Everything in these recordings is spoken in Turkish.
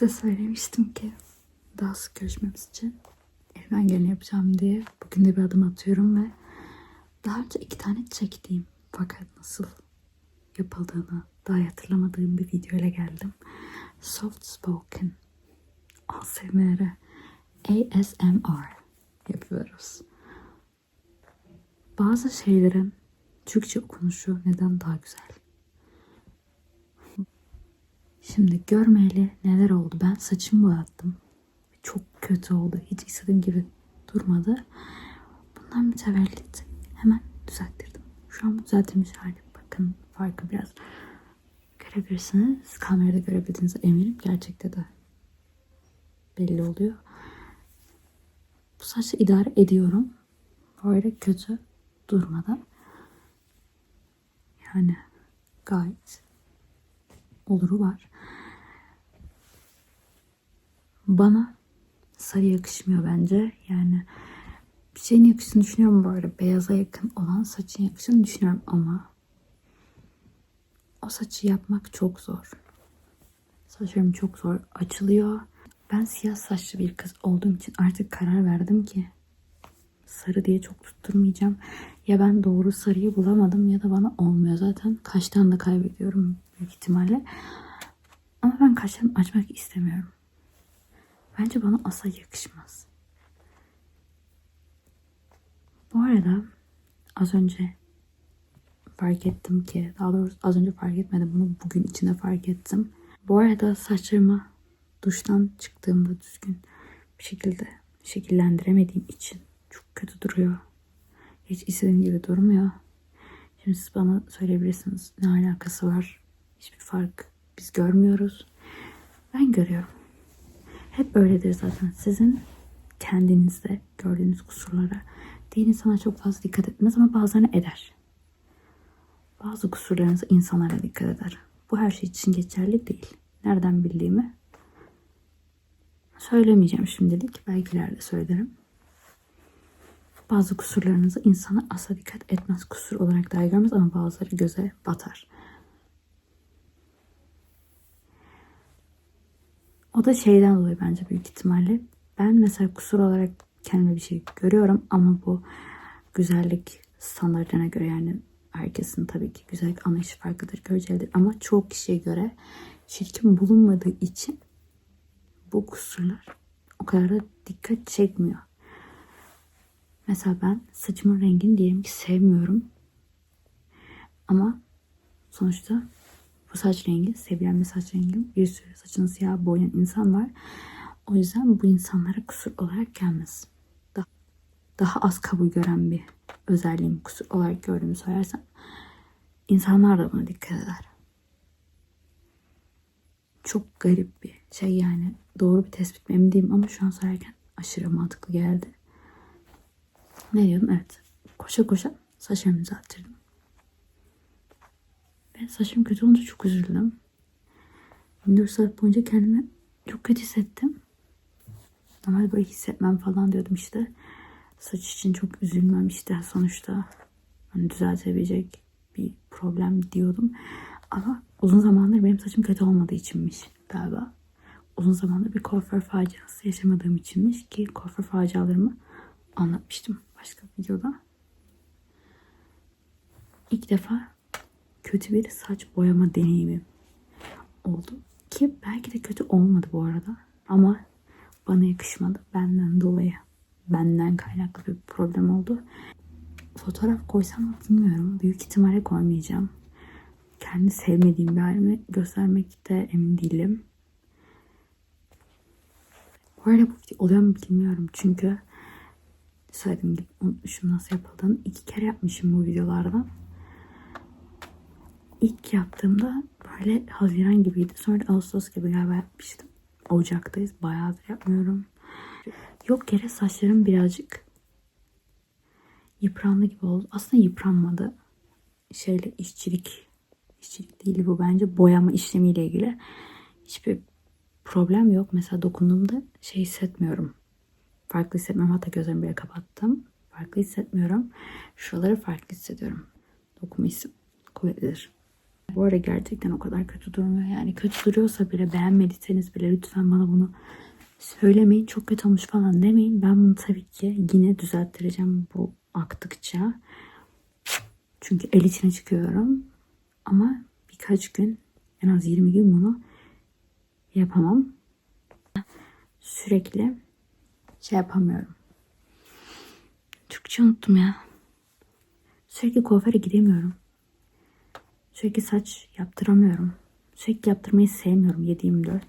Size söylemiştim ki daha sık görüşmemiz için elimden geleni yapacağım diye bugün de bir adım atıyorum ve daha önce iki tane çektiğim fakat nasıl yapıldığını daha hatırlamadığım bir video ile geldim. Soft spoken ASMR ASMR yapıyoruz. Bazı şeylerin Türkçe okunuşu neden daha güzel? Şimdi görmeyeli neler oldu? Ben saçımı boyattım. Çok kötü oldu. Hiç istediğim gibi durmadı. Bundan mütevellit hemen düzelttirdim. Şu an düzeltilmiş hali. Bakın farkı biraz görebilirsiniz. Kamerada görebildiğinize eminim. Gerçekte de belli oluyor. Bu saçla idare ediyorum. Böyle kötü durmadan. Yani gayet oluru var. Bana sarı yakışmıyor bence. Yani bir şeyin yakışını düşünüyorum böyle beyaza yakın olan saçın yakışını düşünüyorum ama o saçı yapmak çok zor. Saçlarım çok zor açılıyor. Ben siyah saçlı bir kız olduğum için artık karar verdim ki sarı diye çok tutturmayacağım. Ya ben doğru sarıyı bulamadım ya da bana olmuyor zaten. Kaştan da kaybediyorum büyük ihtimalle. Ama ben kaşlarımı açmak istemiyorum. Bence bana asla yakışmaz. Bu arada az önce fark ettim ki daha doğrusu az önce fark etmedim bunu bugün içinde fark ettim. Bu arada saçlarımı duştan çıktığımda düzgün bir şekilde şekillendiremediğim için çok kötü duruyor. Hiç istediğim gibi durmuyor. Şimdi siz bana söyleyebilirsiniz ne alakası var? Hiçbir fark biz görmüyoruz. Ben görüyorum. Hep öyledir zaten. Sizin kendinizde gördüğünüz kusurlara diğer insana çok fazla dikkat etmez ama bazılarına eder. Bazı kusurlarınızı insanlara dikkat eder. Bu her şey için geçerli değil. Nereden bildiğimi söylemeyeceğim şimdilik. Belki ileride söylerim. Bazı kusurlarınızı insana asla dikkat etmez. Kusur olarak dahi görmez ama bazıları göze batar. O da şeyden dolayı bence büyük ihtimalle. Ben mesela kusur olarak kendime bir şey görüyorum ama bu güzellik standartlarına göre yani herkesin tabii ki güzellik anlayışı farklıdır, görecelidir. Ama çoğu kişiye göre çirkin bulunmadığı için bu kusurlar o kadar da dikkat çekmiyor. Mesela ben saçımın rengini diyelim ki sevmiyorum. Ama sonuçta bu saç rengi sevilen bir saç rengi. Bir sürü saçını siyah boyayan insan var. O yüzden bu insanlara kusur olarak gelmez. Daha, daha az kabul gören bir özelliğim kusur olarak gördüğümü söylersem insanlar da buna dikkat eder. Çok garip bir şey yani. Doğru bir tespit mi emin değilim ama şu an söylerken aşırı mantıklı geldi. Ne diyordum? Evet. Koşa koşa saçlarımı düzelttirdim. Ben saçım kötü olunca çok üzüldüm. 24 saat boyunca kendimi çok kötü hissettim. Normalde böyle hissetmem falan diyordum işte. Saç için çok üzülmem işte sonuçta. Hani düzeltebilecek bir problem diyordum. Ama uzun zamandır benim saçım kötü olmadığı içinmiş galiba. Uzun zamandır bir kuaför faciası yaşamadığım içinmiş ki kuaför facialarımı anlatmıştım başka videoda. İlk defa kötü bir saç boyama deneyimi oldu. Ki belki de kötü olmadı bu arada. Ama bana yakışmadı. Benden dolayı. Benden kaynaklı bir problem oldu. Fotoğraf koysam bilmiyorum. Büyük ihtimalle koymayacağım. Kendi sevmediğim bir halimi göstermekte emin değilim. Bu arada bu oluyor mu bilmiyorum. Çünkü söylediğim gibi unutmuşum nasıl yapıldığını. iki kere yapmışım bu videolardan. İlk yaptığımda böyle Haziran gibiydi. Sonra Ağustos gibi galiba yapmıştım. Ocak'tayız. Bayağıdır yapmıyorum. Yok yere saçlarım birazcık yıprandı gibi oldu. Aslında yıpranmadı. Şeyle işçilik işçilik değil bu bence boyama işlemiyle ilgili. Hiçbir problem yok. Mesela dokunduğumda şey hissetmiyorum. Farklı hissetmiyorum. Hatta gözlerimi bile kapattım. Farklı hissetmiyorum. Şuraları farklı hissediyorum. Dokunma hissi kuvvetlidir. Bu arada gerçekten o kadar kötü durmuyor. Yani kötü duruyorsa bile beğenmediyseniz bile lütfen bana bunu söylemeyin. Çok kötü olmuş falan demeyin. Ben bunu tabii ki yine düzelttireceğim bu aktıkça. Çünkü el içine çıkıyorum. Ama birkaç gün en az 20 gün bunu yapamam. Sürekli şey yapamıyorum. Türkçe unuttum ya. Sürekli kuaföre gidemiyorum. Sürekli saç yaptıramıyorum. Sürekli yaptırmayı sevmiyorum 7-24.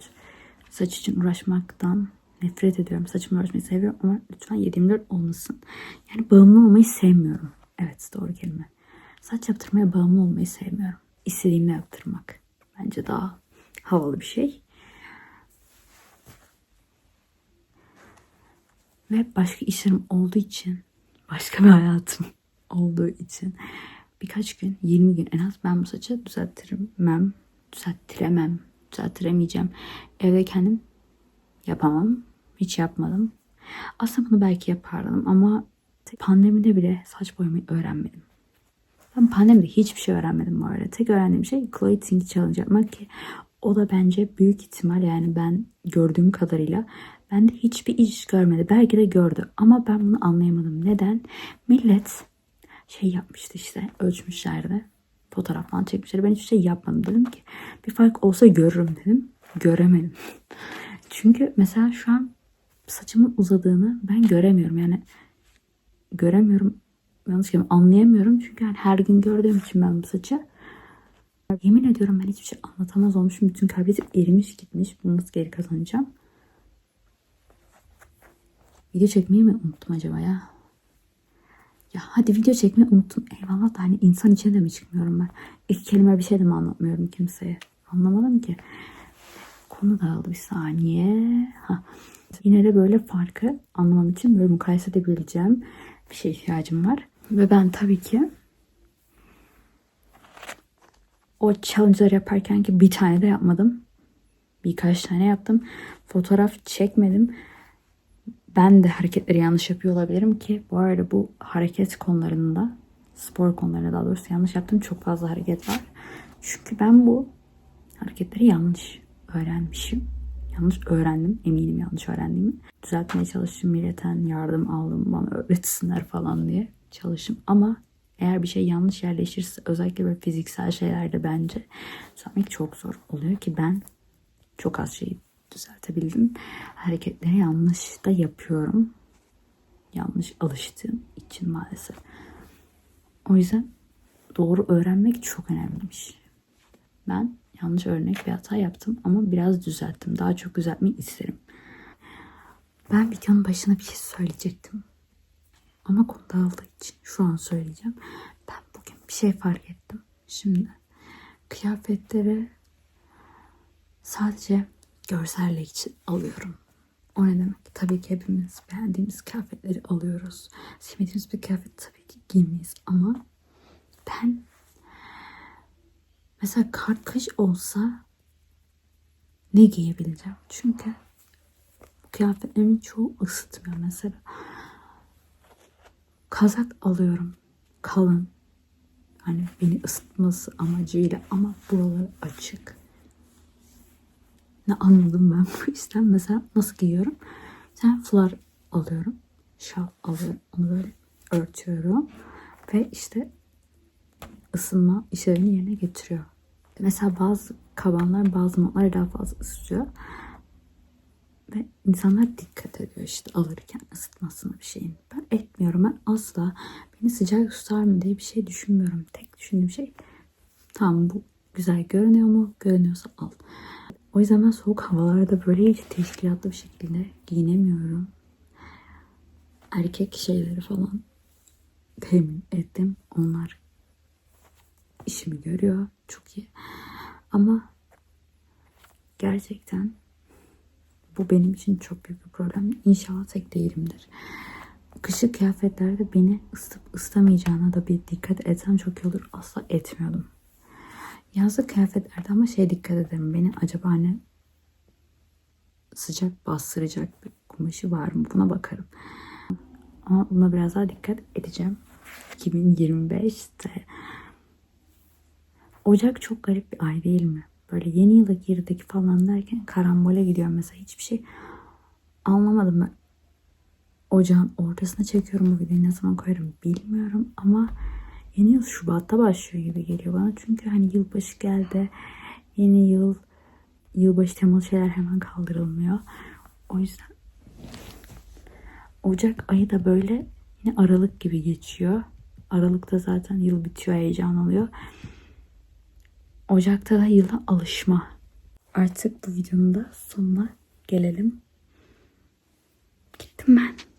Saç için uğraşmaktan nefret ediyorum. Saçımla uğraşmayı seviyorum ama lütfen 7-24 olmasın. Yani bağımlı olmayı sevmiyorum. Evet doğru kelime. Saç yaptırmaya bağımlı olmayı sevmiyorum. İstediğimde yaptırmak. Bence daha havalı bir şey. Ve başka işlerim olduğu için, başka bir hayatım olduğu için birkaç gün, 20 gün en az ben bu saçı düzelttirmem, düzelttiremem, düzelttiremeyeceğim. Evde kendim yapamam. Hiç yapmadım. Aslında bunu belki yapardım ama pandemide bile saç boyamayı öğrenmedim. Ben pandemide hiçbir şey öğrenmedim bu arada. Tek öğrendiğim şey Chloe Ting Challenge yapmak ki o da bence büyük ihtimal yani ben gördüğüm kadarıyla bende hiçbir iş görmedi. Belki de gördü ama ben bunu anlayamadım. Neden? Millet şey yapmıştı işte ölçmüşlerdi. Fotoğraf falan çekmişler. Ben hiçbir şey yapmadım. Dedim ki bir fark olsa görürüm dedim. Göremedim. Çünkü mesela şu an saçımın uzadığını ben göremiyorum. Yani göremiyorum. Yanlış kelime anlayamıyorum. Çünkü yani her gün gördüğüm için ben bu saçı. Yemin ediyorum ben hiçbir şey anlatamaz olmuşum. Bütün kalbim erimiş gitmiş. Bunu nasıl geri kazanacağım? Video çekmeyi mi unuttum acaba ya? Ya hadi video çekmeyi unuttum. Eyvallah da hani insan içine de mi çıkmıyorum ben? İlk kelime bir şey de mi anlatmıyorum kimseye? Anlamadım ki. Konu dağıldı bir saniye. Ha. Yine de böyle farkı anlamam için böyle mukayese edebileceğim bir şey ihtiyacım var. Ve ben tabii ki o challenge'ları yaparken ki bir tane de yapmadım. Birkaç tane yaptım. Fotoğraf çekmedim. Ben de hareketleri yanlış yapıyor olabilirim ki bu arada bu hareket konularında spor konularında daha doğrusu yanlış yaptım. Çok fazla hareket var. Çünkü ben bu hareketleri yanlış öğrenmişim. Yanlış öğrendim. Eminim yanlış öğrendiğimi. Düzeltmeye çalıştım. Milletten yardım aldım. Bana öğretsinler falan diye çalıştım. Ama eğer bir şey yanlış yerleşirse özellikle böyle fiziksel şeylerde bence düzeltmek çok zor oluyor ki ben çok az şeyi düzeltebildim. Hareketleri yanlış da yapıyorum. Yanlış alıştığım için maalesef. O yüzden doğru öğrenmek çok önemliymiş. Ben yanlış örnek bir hata yaptım ama biraz düzelttim. Daha çok düzeltmeyi isterim. Ben videonun başına bir şey söyleyecektim. Ama konu dağıldığı için şu an söyleyeceğim. Ben bugün bir şey fark ettim. Şimdi kıyafetleri sadece görsellik için alıyorum. O ne demek? Tabii ki hepimiz beğendiğimiz kıyafetleri alıyoruz. Sevmediğimiz bir kıyafet tabii ki giymeyiz ama ben mesela kar kış olsa ne giyebileceğim? Çünkü kıyafetlerimin çoğu ısıtmıyor mesela. Kazak alıyorum. Kalın. Hani beni ısıtması amacıyla ama buraları açık. Ne anladım ben bu işten. Mesela nasıl giyiyorum? Sen flar alıyorum. Şal alıyorum. Onu böyle örtüyorum. Ve işte ısınma işlevini yerine getiriyor. Mesela bazı kabanlar bazı montları daha fazla ısıtıyor. Ve insanlar dikkat ediyor işte alırken ısıtmasına bir şeyin. Ben etmiyorum. Ben asla beni sıcak tutar mı diye bir şey düşünmüyorum. Tek düşündüğüm şey tamam bu güzel görünüyor mu? Görünüyorsa al. O yüzden ben soğuk havalarda böyle hiç teşkilatlı bir şekilde giyinemiyorum. Erkek şeyleri falan temin ettim. Onlar işimi görüyor. Çok iyi. Ama gerçekten bu benim için çok büyük bir problem. İnşallah tek değilimdir. Kışık kıyafetlerde beni ısıtıp ıslamayacağına da bir dikkat etsem çok iyi olur. Asla etmiyordum. Yazlık kıyafetlerde ama şey dikkat ederim. Beni acaba hani sıcak bastıracak bir kumaşı var mı? Buna bakarım. Ama buna biraz daha dikkat edeceğim. 2025'te. O Ocak çok garip bir ay değil mi? Böyle yeni yıla girdik falan derken karambole gidiyor mesela. Hiçbir şey anlamadım ben. Ocağın ortasına çekiyorum bu videoyu ne zaman koyarım bilmiyorum ama yeni yıl Şubat'ta başlıyor gibi geliyor bana. Çünkü hani yılbaşı geldi. Yeni yıl yılbaşı temalı şeyler hemen kaldırılmıyor. O yüzden Ocak ayı da böyle yine Aralık gibi geçiyor. Aralıkta zaten yıl bitiyor, heyecan oluyor. Ocak'ta da yıla alışma. Artık bu videonun da sonuna gelelim. Gittim ben.